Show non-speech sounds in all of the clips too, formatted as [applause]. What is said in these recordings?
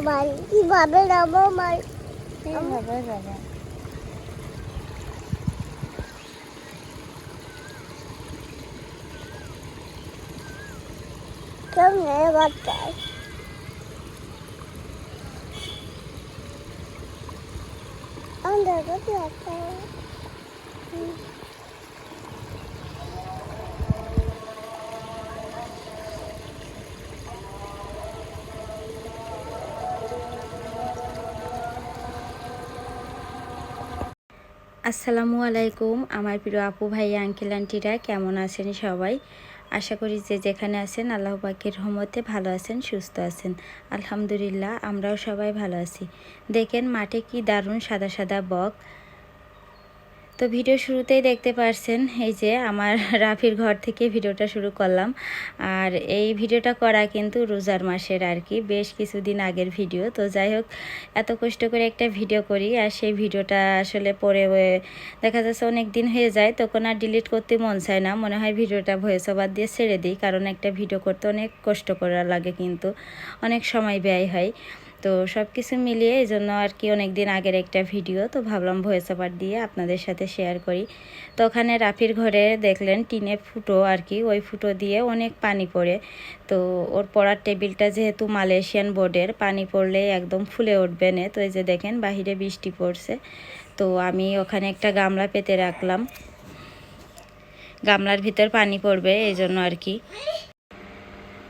বাড়ি কীভাবে যাব বাড়ি কীভাবে যাবে কেউ নেই বাচ্চায় আমাদের কাছে একটা আসসালামু আলাইকুম, আমার প্রিয় আপু ভাই, আঙ্কেল, আন্টিরা, কেমন আছেন সবাই? আশা করি যে যেখানে আছেন, আল্লাহ পাকের রহমতে ভালো আছেন, সুস্থ আছেন। আলহামদুলিল্লাহ, আমরাও সবাই ভালো আছি। দেখেন, মাঠে কি দারুণ সাদা সাদা বক। তো ভিডিও শুরুতেই দেখতে পারছেন, এই যে আমার [laughs] রাফির ঘর থেকে ভিডিওটা শুরু করলাম। আর এই ভিডিওটা করা কিন্তু রোজার মাসের আর কি, বেশ কিছুদিন আগের ভিডিও। তো যাই হোক, এত কষ্ট করে একটা ভিডিও করি আর সেই ভিডিওটা আসলে পরে দেখা যাচ্ছে অনেক দিন হয়ে যায়, তখন আর ডিলিট করতে মন চায় না। মনে হয় ভিডিওটা ভয়েস ওভার দিয়ে ছেড়ে দিই, কারণ একটা ভিডিও করতে অনেক কষ্ট করা লাগে কিন্তু, অনেক সময় ব্যয় হয়। তো সব কিছু মিলিয়ে এই জন্য আর কি অনেক দিন আগের একটা ভিডিও, তো ভাবলাম ভয়েস ওভার দিয়ে আপনাদের সাথে শেয়ার করি। তো ওখানে রাফির ঘরে দেখলেন টিনে ফুটো আর কি, ওই ফুটো দিয়ে অনেক পানি পড়ে। তো ওর পড়ার টেবিলটা যেহেতু মালয়েশিয়ান বোর্ডের, পানি পড়লে একদম ফুলে উঠবে না। তো এই যে দেখেন বাহিরে বৃষ্টি পড়ছে। তো আমি ওখানে একটা গামলা পেতে রাখলাম। গামলার ভিতর পানি পড়বে এই জন্য আর কি।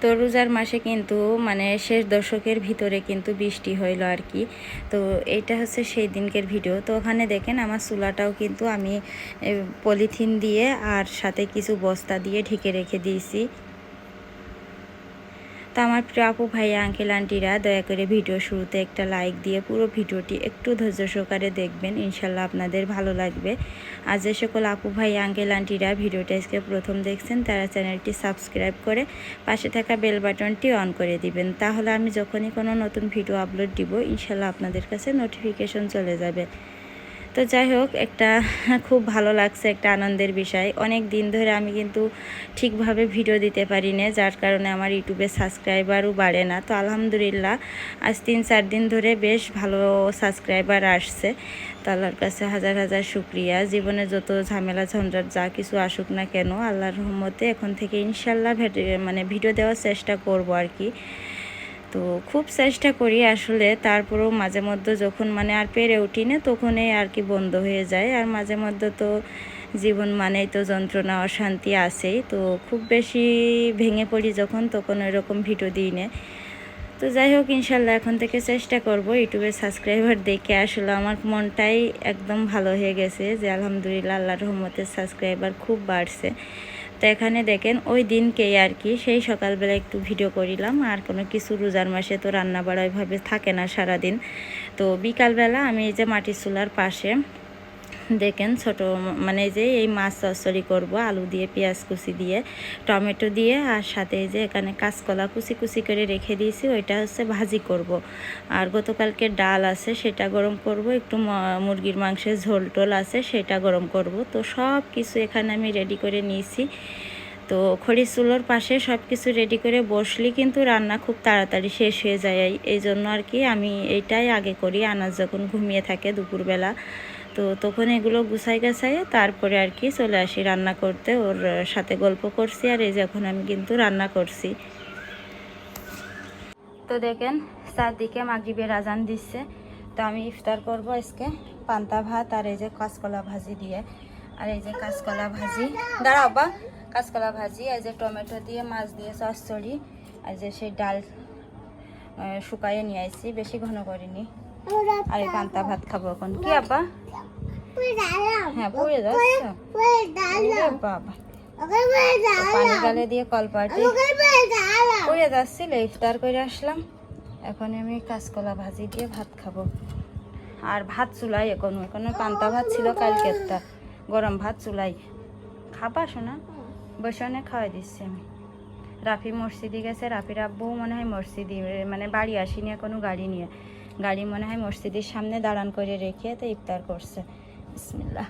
তো রোজার মাসে কিন্তু মানে শেষ দশকের ভিতরে কিন্তু বৃষ্টি হইল আর কি। তো এটা হচ্ছে সেই দিনকের ভিডিও। তো ওখানে দেখেন আমার চুলাটাও কিন্তু আমি পলিথিন দিয়ে আর সাথে কিছু বস্তা দিয়ে ঢেকে রেখে দিয়েছি। তো আমার প্রিয় আপু ভাই আঙ্কেল আন্টিরা দয়া করে ভিডিও শুরুতে একটা লাইক দিয়ে পুরো ভিডিওটি একটু ধৈর্য সহকারে দেখবেন। ইনশাল্লাহ আপনাদের ভালো লাগবে। আর যে সকল আপু ভাই আঙ্কেল আন্টিরা ভিডিওটা আজকে প্রথম দেখছেন, তারা চ্যানেলটি সাবস্ক্রাইব করে পাশে থাকা বেল বাটনটি অন করে দিবেন। তাহলে আমি যখনই কোনো নতুন ভিডিও আপলোড দিব, ইনশাল্লাহ আপনাদের কাছে নোটিফিকেশন চলে যাবে। তো যাই হোক, একটা খুব ভালো লাগছে, একটা আনন্দের বিষয়। অনেক দিন ধরে আমি কিন্তু ঠিকভাবে ভিডিও দিতে পারি না যার কারণে আমার ইউটিউবে সাবস্ক্রাইবারও বাড়ে না। তো আলহামদুলিল্লাহ, আজ তিন চার দিন ধরে বেশ ভালো সাবস্ক্রাইবার আসছে। তো আল্লাহর কাছে হাজার হাজার শুক্রিয়া। জীবনে যত ঝামেলা, ঝঞ্ঝাট, যা কিছু আসুক না কেন, আল্লাহর রহমতে এখন থেকে ইনশাল্লাহ মানে ভিডিও দেওয়ার চেষ্টা করব আর কি। তো খুব চেষ্টা করি আসলে। তারপরেও মাঝে মধ্যে যখন মানে আর পেরে উঠি না, তখনই আর কি বন্ধ হয়ে যায়। আর মাঝে মধ্যে তো জীবন মানেই তো যন্ত্রণা, অশান্তি আছেই। তো খুব বেশি ভেঙে পড়ি যখন, তখন ওইরকম ভিডিও দিই না। তো যাই হোক, ইনশাল্লাহ এখন থেকে চেষ্টা করব ইউটিউবে সাবস্ক্রাইবার দেখে। আসলে আমার মনটাই একদম ভালো হয়ে গেছে যে আলহামদুলিল্লাহ, আল্লাহর রহমতে সাবস্ক্রাইবার খুব বাড়ছে। তো এখানে দেখেন, ওই দিনকেই আর কি, সেই সকালবেলা একটু ভিডিও করিলাম। আর কোনো কিছু রোজার মাসে তো রান্না বাড়া ওইভাবে থাকে না সারাদিন। তো বিকালবেলা আমি এই যে মাটির চুলার পাশে দেখেন ছোট মানে যে এই মাছ চচ্চড়ি করব, আলু দিয়ে, পেঁয়াজ কুচি দিয়ে, টমেটো দিয়ে, আর সাথে যে এখানে কাঁচকলা কুচি কুচি করে রেখে দিয়েছি, ওইটা হচ্ছে ভাজি করব। আর গতকালকে ডাল আছে, সেটা গরম করব, একটু মুরগির মাংসের ঝোল টোল আছে, সেটা গরম করব। তো সব কিছু এখানে আমি রেডি করে নিয়েছি। তো খড়ি চুলোর পাশে সব কিছু রেডি করে বসলে কিন্তু রান্না খুব তাড়াতাড়ি শেষ হয়ে যায়। এই- জন্য আর কি আমি এইটাই আগে করি, আনাজ যখন ঘুমিয়ে থাকে দুপুরবেলা তো তখন এগুলো গুছাই গাছাই তারপরে আর কি চলে আসি রান্না করতে। ওর সাথে গল্প করছি আর এই যে এখন আমি কিন্তু রান্না করছি। তো দেখেন, চারদিকে মাগরিবের আজান দিচ্ছে। তো আমি ইফতার করব আজকে পান্তা ভাত আর এই যে কাঁচকলা ভাজি দিয়ে। আর এই যে কাঁচকলা ভাজি। দাঁড়াও বা কাঁচকলা ভাজি, এই যে টমেটো দিয়ে, মাছ দিয়ে, চচ্চড়ি, আর যে সেই ডাল শুকাইয়ে নিয়ে আসছি বেশি ঘন করিনি। আর এই পান্তা ভাত খাব এখন। কি আব্বা? হ্যাঁ পড়ে যাচ্ছে। বাবা। পানি গালে দিয়ে কলপাটি পড়ে যাচ্ছিল ইফতার করে আসলাম। এখন আমি কাঁচকলা ভাজি দিয়ে ভাত খাব। আর ভাত চুলাই এখন। এখন পান্তা ভাত ছিল কালকেরটা গরম ভাত চুলাই। খাবা শোনা বসে অনেক খাওয়াই দিচ্ছি আমি। রাফি মসজিদে গেছে। রাফির আব্বু মনে হয় মসজিদে মানে বাড়ি আসিনি কোনো গাড়ি নিয়ে। গাড়ি মনে হয় মসজিদের সামনে দাঁড়ান করে রেখে তো ইফতার করছে। বিসমিল্লাহ।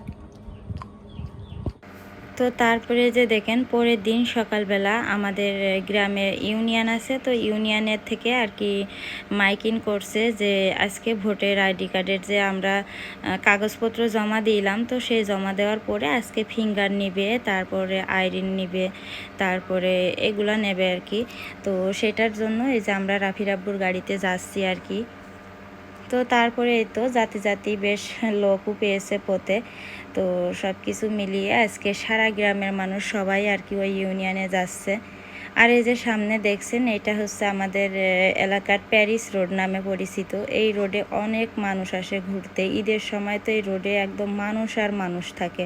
তো তারপরে যে দেখেন, পরের দিন সকালবেলা আমাদের গ্রামে ইউনিয়ন আছে, তো ইউনিয়নের থেকে আর কি মাইকিং করছে যে আজকে ভোটের আইডি কার্ডের যে আমরা কাগজপত্র জমা দিলাম, তো সেই জমা দেওয়ার পরে আজকে ফিঙ্গার নিবে, তারপরে আইরিন নিবে, তারপরে এগুলা নেবে আর কি। তো সেটার জন্য এই যে আমরা রাফি রাব্বুর গাড়িতে যাচ্ছি আর কি। তো তারপরে এই তো জাতি জাতি বেশ লোকও পেয়েছে পথে। তো সব কিছু মিলিয়ে আজকে সারা গ্রামের মানুষ সবাই আর কি ওই ইউনিয়নে যাচ্ছে। আর এই যে সামনে দেখছেন, এটা হচ্ছে আমাদের এলাকার প্যারিস রোড নামে পরিচিত। এই রোডে অনেক মানুষ আসে ঘুরতে। ঈদের সময় তো এই রোডে একদম মানুষ আর মানুষ থাকে।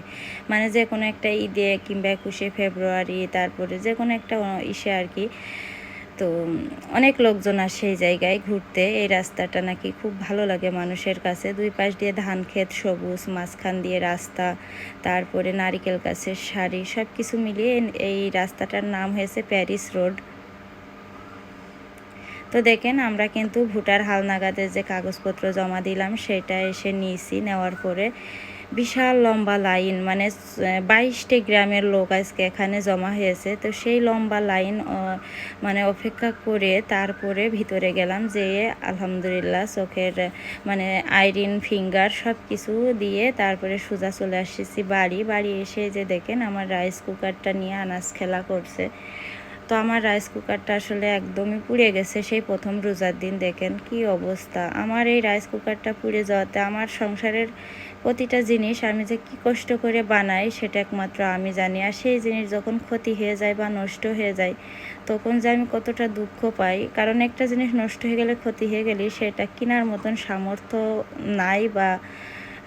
মানে যে কোনো একটা ঈদে কিংবা একুশে ফেব্রুয়ারি, তারপরে যে কোনো একটা ইসে আর কি তো অনেক লোকজন আসে এই জায়গায় ঘুরতে। এই রাস্তাটা নাকি খুব ভালো লাগে মানুষের কাছে। দুই পাশ দিয়ে ধান ক্ষেত সবুজ, মাঝখান দিয়ে রাস্তা, তারপরে নারিকেল গাছের শাড়ি সব কিছু মিলিয়ে এই রাস্তাটার নাম হয়েছে প্যারিস রোড। তো দেখেন, আমরা কিন্তু ভুটার হালনাগাদের যে কাগজপত্র জমা দিলাম, সেটা এসে নিয়েছি নেওয়ার পরে। বিশাল লম্বা লাইন মানে বাইশটি গ্রামের লোক আজকে এখানে জমা হয়েছে। তো সেই লম্বা লাইন মানে অপেক্ষা করে তারপরে ভিতরে গেলাম যে, আলহামদুলিল্লাহ চোখের মানে আইরিন, ফিঙ্গার সব কিছু দিয়ে তারপরে সোজা চলে আসছি বাড়ি। বাড়ি এসে যে দেখেন আমার রাইস কুকারটা নিয়ে আনাজ খেলা করছে। তো আমার রাইস কুকারটা আসলে একদমই পুড়ে গেছে সেই প্রথম রোজার দিন, দেখেন কি অবস্থা। আমার এই রাইস কুকারটা পুড়ে যাওয়াতে আমার সংসারের প্রতিটা জিনিস আমি যে কি কষ্ট করে বানাই সেটা একমাত্র আমি জানি। আর সেই জিনিস যখন ক্ষতি হয়ে যায় বা নষ্ট হয়ে যায়, তখন যে আমি কতটা দুঃখ পাই। কারণ একটা জিনিস নষ্ট হয়ে গেলে ক্ষতি হয়ে গেলে সেটা কেনার মতন সামর্থ্য নাই বা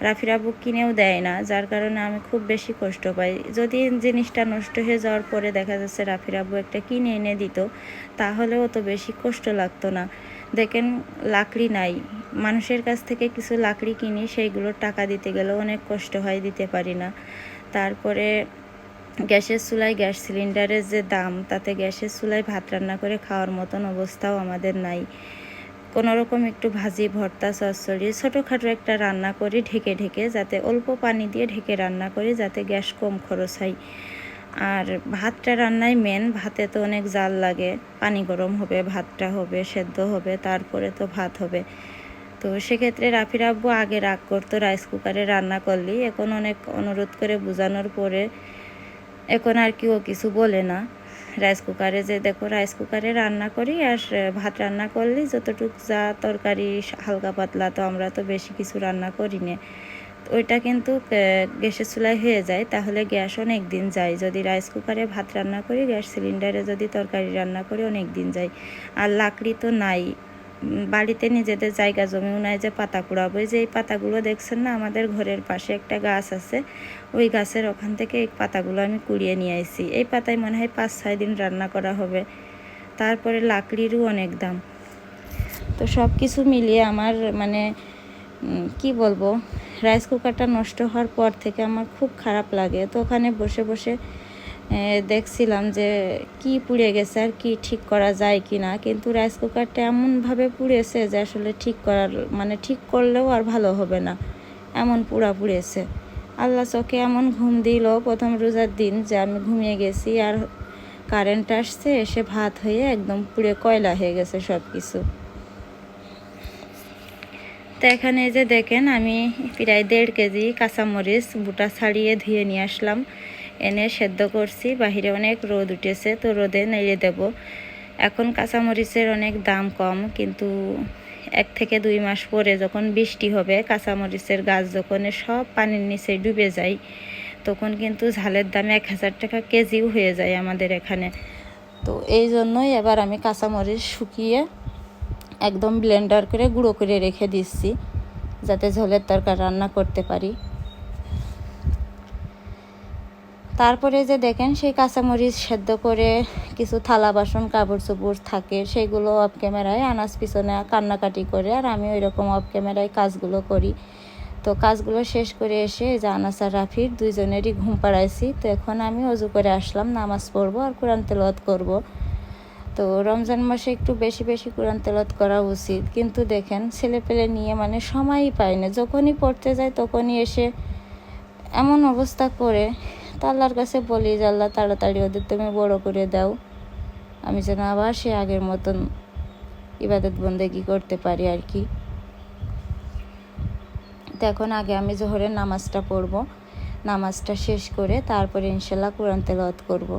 রাফিরাবু কিনেও দেয় না, যার কারণে আমি খুব বেশি কষ্ট পাই। যদি জিনিসটা নষ্ট হয়ে যাওয়ার পরে দেখা যাচ্ছে রাফিরাবু একটা কিনে এনে দিত, তাহলেও তো বেশি কষ্ট লাগতো না। দেখেন, লাকড়ি নাই। মানুষের কাছ থেকে কিছু লাকড়ি কিনি সেইগুলোর টাকা দিতে গেলেও অনেক কষ্ট হয়, দিতে পারি না। তারপরে গ্যাসের চুলায় গ্যাস সিলিন্ডারের যে দাম, তাতে গ্যাসের চুলায় ভাত রান্না করে খাওয়ার মতন অবস্থাও আমাদের নাই। কোনো রকম একটু ভাজি, ভর্তা, চচ্চড়ি ছোটোখাটো একটা রান্না করি ঢেকে ঢেকে, যাতে অল্প পানি দিয়ে ঢেকে রান্না করি যাতে গ্যাস কম খরচ হয়। আর ভাতটা রান্নায় মেন ভাতে তো অনেক জাল লাগে, পানি গরম হবে, ভাতটা হবে, সেদ্ধ হবে, তারপরে তো ভাত হবে। তো সেক্ষেত্রে রাফির আব্বু আগে রাগ করতো রাইস কুকারে রান্না করলি, এখন অনেক অনুরোধ করে বোঝানোর পরে এখন আর কেউ কিছু বলে না। রাইস কুকারে যে দেখো রাইস কুকারে রান্না করি আর ভাত রান্না করলে যতটুকু যা তরকারি হালকা পাতলা তো আমরা তো বেশি কিছু রান্না করি না। ওইটা কিন্তু গ্যাসের চুলায় হয়ে যায়। তাহলে গ্যাস অনেক দিন যায়। যদি রাইস কুকারে ভাত রান্না করি, গ্যাস সিলিন্ডারে যদি তরকারি রান্না করি অনেক দিন যায়। আর লাকড়ি তো নাই। বাড়িতে নিজেদের জায়গা জমিও নাই যে পাতা কুড়াবো। যে এই পাতাগুলো দেখছেন না, আমাদের ঘরের পাশে একটা গাছ আছে। ওই গাছের ওখান থেকে এই পাতাগুলো আমি কুড়িয়ে নিয়ে আসি এই পাতায় মনে হয় পাঁচ ছয় দিন রান্না করা হবে। তারপরে লাকড়িরও অনেক দাম। তো সব কিছু মিলিয়ে আমার মানে কি বলব, রাইস কুকারটা নষ্ট হওয়ার পর থেকে আমার খুব খারাপ লাগে। তো ওখানে বসে বসে দেখছিলাম যে কি পুড়ে গেছে আর কি ঠিক করা যায় কি না, কিন্তু রাইস কুকারটা এমনভাবে পুড়েছে যে আসলে ঠিক করার মানে ঠিক করলেও আর ভালো হবে না। এমন পুড়া পুড়েছে। আল্লাহ চোখে এমন ঘুম দিল প্রথম রোজার দিন যে আমি ঘুমিয়ে গেছি আর কারেন্ট আসছে, এসে ভাত হয়ে একদম পুড়ে কয়লা হয়ে গেছে সব কিছু তো এখানে যে দেখেন আমি প্রায় দেড় কেজি কাঁচামরিচ, বুটা ছাড়িয়ে ধুয়ে নিয়ে আসলাম। এনে সেদ্ধ করছি, বাহিরে অনেক রোদ উঠেছে, তো রোদে নেড়ে দেব। এখন কাঁচামরিচের অনেক দাম কম, কিন্তু এক থেকে দুই মাস পরে যখন বৃষ্টি হবে, কাঁচামরিচের গাছ যখন সব পানির নিচে ডুবে যায়, তখন কিন্তু ঝালের দাম এক হাজার টাকা কেজিও হয়ে যায় আমাদের এখানে। তো এই জন্যই এবার আমি কাঁচামরিচ শুকিয়ে একদম ব্লেন্ডার করে গুঁড়ো করে রেখে দিচ্ছি, যাতে ঝোলের তরকারি রান্না করতে পারি। তারপরে যে দেখেন সেই কাঁচামরিচ সেদ্ধ করে কিছু থালা বাসন, কাপড় চোপড় থাকে, সেগুলো অফ ক্যামেরায় আনাজ পিছনে কান্নাকাটি করে, আর আমি ওই রকম অফ ক্যামেরায় কাজগুলো করি। তো কাজগুলো শেষ করে এসে যে আনাস আর রাফির দুইজনেরই ঘুম পাড়াইছি। তো এখন আমি অজু করে আসলাম, নামাজ পড়ব আর কোরআন তেলত করব। তো রমজান মাসে একটু বেশি বেশি কোরআন তেলত করা উচিত। কিন্তু দেখেন ছেলে পেলে নিয়ে মানে সময়ই পায় না। যখনই পড়তে যায় তখনই এসে এমন অবস্থা করে তো আল্লাহর কাছে বলি যে, আল্লাহ, তাড়াতাড়ি ওদের তুমি বড় করে দাও। আমি যেন আবার সে আগের মতন ইবাদত বন্দেগি করতে পারি আর কি। তো এখন আগে আমি জোহরের নামাজটা পড়ব। নামাজটা শেষ করে তারপরে ইনশাল্লাহ কোরআন তেলাওয়াত করব।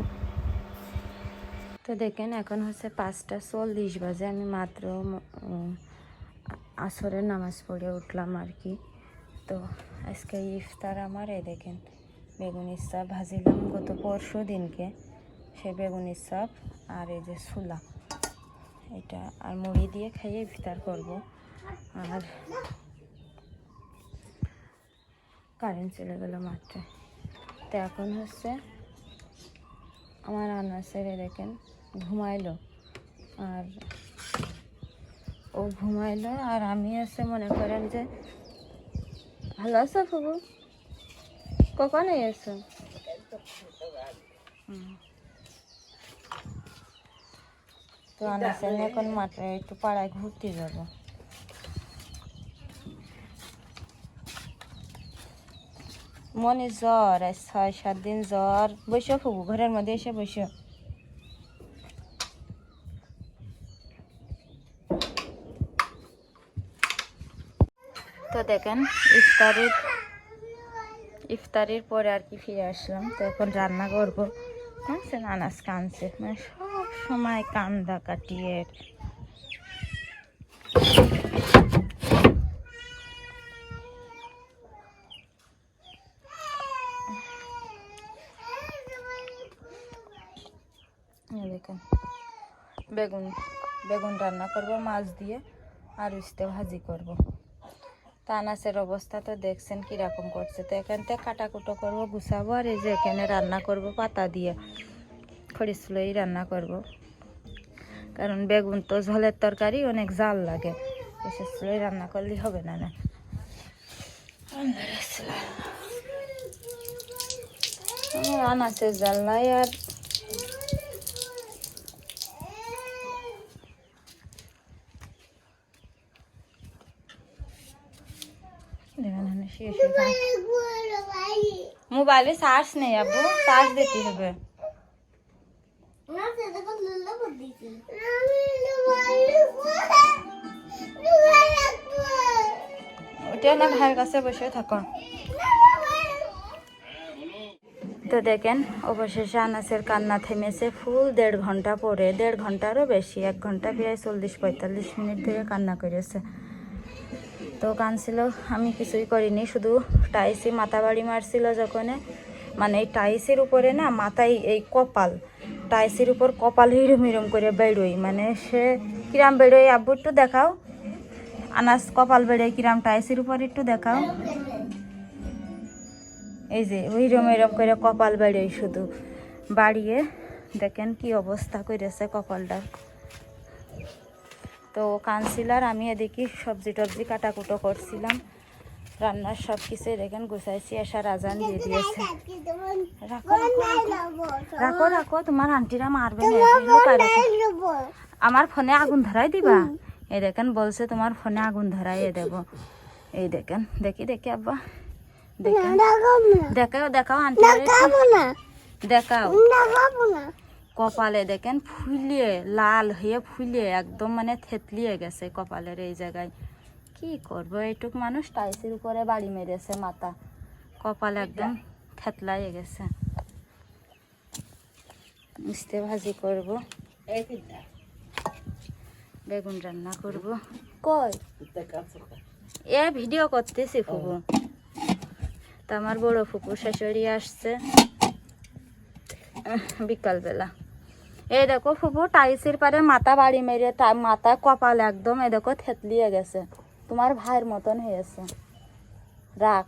তো দেখেন, এখন হচ্ছে পাঁচটা চল্লিশ বাজে। আমি মাত্র আসরের নামাজ পড়ে উঠলাম আর কি। তো আজকে ইফতার আমার এ দেখেন। বেগুন ইসাপ ভাজিলাম গত পরশু দিনকে। সেই বেগুন ইসাপ আর এই যে সুলা। এটা আর মুড়ি দিয়ে খাইয়ে ভিতার করব। আর কারেন্ট চলে গেল মাত্র তো এখন হচ্ছে আমার আনাসের দেখেন, ঘুমাইলো। আর ও ঘুমাইলো আর আমি আছে মনে করেন যে, ভালো আছো ফুবু কখন এসো। তো আনাসের এখন মাত্র একটু পাড়ায় ঘুরতে যাব। মনে জ্বর, আজ ছয়, সাত দিন জ্বর। বসে ফুবু ঘরের মধ্যে এসে বসে। তো দেখেন, ইফতারের ইফতারের পরে আর কি ফিরে আসলাম। তো এখন রান্না করব। কাঁদছে নানাস কাঁদছে মানে সব সময় কান্দা কাটিয়ে দেখেন, বেগুন বেগুন রান্না করব, মাছ দিয়ে আর উস্তে ভাজি করব। তা আনাসের অবস্থা তো দেখছেন কীরকম করছে। তো এখান থেকে কাটাকুটো করব, গুছাবো, আর এই যে এখানে রান্না করব পাতা দিয়ে। খড়িসলই রান্না করব। কারণ বেগুন তো ঝোলের তরকারি, অনেক জাল লাগে। এসে রান্না করলেই হবে না না। আমার আনাসের জাল নাই আর মোবাইলে চার্জ নেই আব্বু, চার্জ দিতে হবে। ওটা না ভাইয়ের কাছে বসে থাকো। তো দেখেন, অবশেষে আনাসের কান্না থেমেছে ফুল দেড় ঘণ্টা পরে। দেড় ঘন্টারও বেশি, এক ঘণ্টা প্রায় চল্লিশ পঁয়তাল্লিশ মিনিট ধরে কান্না করেছে। তো কানছিল, আমি কিছুই করিনি, শুধু টাইসি মাথা বাড়ি মারছিল যখন। মানে এই টাইসের উপরে না মাথায় এই কপাল, টাইসের উপর কপাল হিরুম হিরুম করে বেরোই মানে সে কিরাম বেরোয় আব্বু একটু দেখাও। আনাস কপাল বেরোয় কিরাম, টাইসের উপর একটু দেখাও। এই যে ওইরম এরম করে কপাল বেরোয় শুধু। বাড়িয়ে দেখেন কি অবস্থা করেছে কপালটা। তো কানসিলার আমি এদিকে সবজি টবজি কাটাকুটো করছিলাম। রান্নার সব কিছু দেখেন গুছাইছি এসার আজান দিয়ে দিয়েছে। রাখো রাখো, তোমার আন্টিরা মারবে আমার ফোনে আগুন ধরাই দিবা? এই দেখেন বলছে তোমার ফোনে আগুন ধরাই দেব। এই দেখেন দেখি দেখি আব্বা। দেখেন। দেখাও দেখাও আন্টি দেখাও। কপালে দেখেন ফুলিয়ে লাল হয়ে ফুলিয়ে একদম মানে থেতলিয়ে গেছে কপালের এই জায়গায়। কি করব? এইটুক মানুষ টাইসের উপরে বাড়ি মেরেছে মাথা। কপাল একদম থেতলাইয়ে গেছে। মিস্তে ভাজি করব। বেগুন রান্না করব। কই? এ ভিডিও করতেছি ফুপু। তা আমার বড় ফুপু শাশুড়ি আসছে। বিকালবেলা। এই দেখো ফুপু, টাইসির পারে মাথা বাড়ি মেরে মাথা কপাল একদম এই দেখো থেতলিয়ে গেছে। তোমার ভাইয়ের মতন হয়েছে রাগ।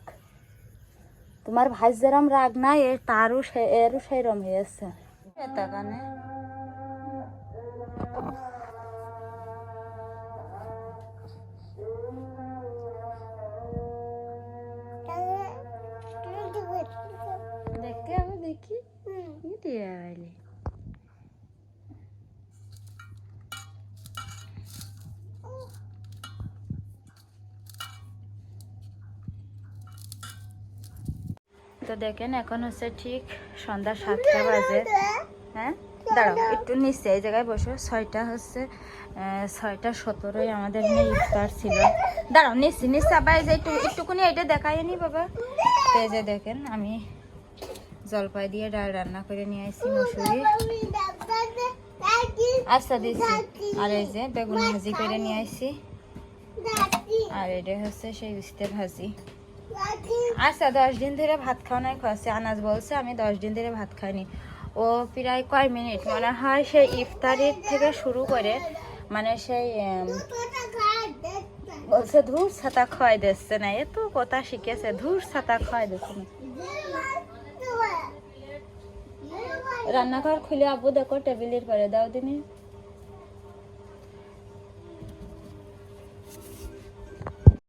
তোমার ভাই যেরম রাগ নাই, এ তারও সে- এরও সেরম হয়েছে এটা কানে তো দেখেন, এখন হচ্ছে ঠিক সন্ধ্যা সাতটা বাজে। হ্যাঁ? দাঁড়াও, একটু নিচে, এই জায়গায় বসো। ছয়টা হচ্ছে ছয়টা সতেরোই আমাদের নিয়ে ইফতার ছিল। দাঁড়াও, নিচে নিচে আবার যে একটু একটুকুনি এটা দেখাই নি বাবা। তো এই যে দেখেন, আমি জলপাই দিয়ে ডাল রান্না করে নিয়ে আসছি মুসুরি আচ্ছা দিচ্ছি আর এই যে বেগুন ভাজি করে নিয়ে আসছি আর এটা হচ্ছে সেই উস্তে ভাজি। আচ্ছা দশ দিন ধরে ভাত খাওয়া নাই খাওয়াচ্ছে আনাজ বলছে, আমি দশ দিন ধরে ভাত খাইনি। ও প্রায় কয় মিনিট? মনে হয় সেই ইফতারির থেকে শুরু করে মানে সেই বলছে, ধূর ছাতা খাওয়াই দিচ্ছে না। এ তো কথা শিখেছে ধূর ছাতা খাওয়াই দিচ্ছে না। রান্নাঘর খুলে আবু দেখো, টেবিলের পরে দাও দিনে।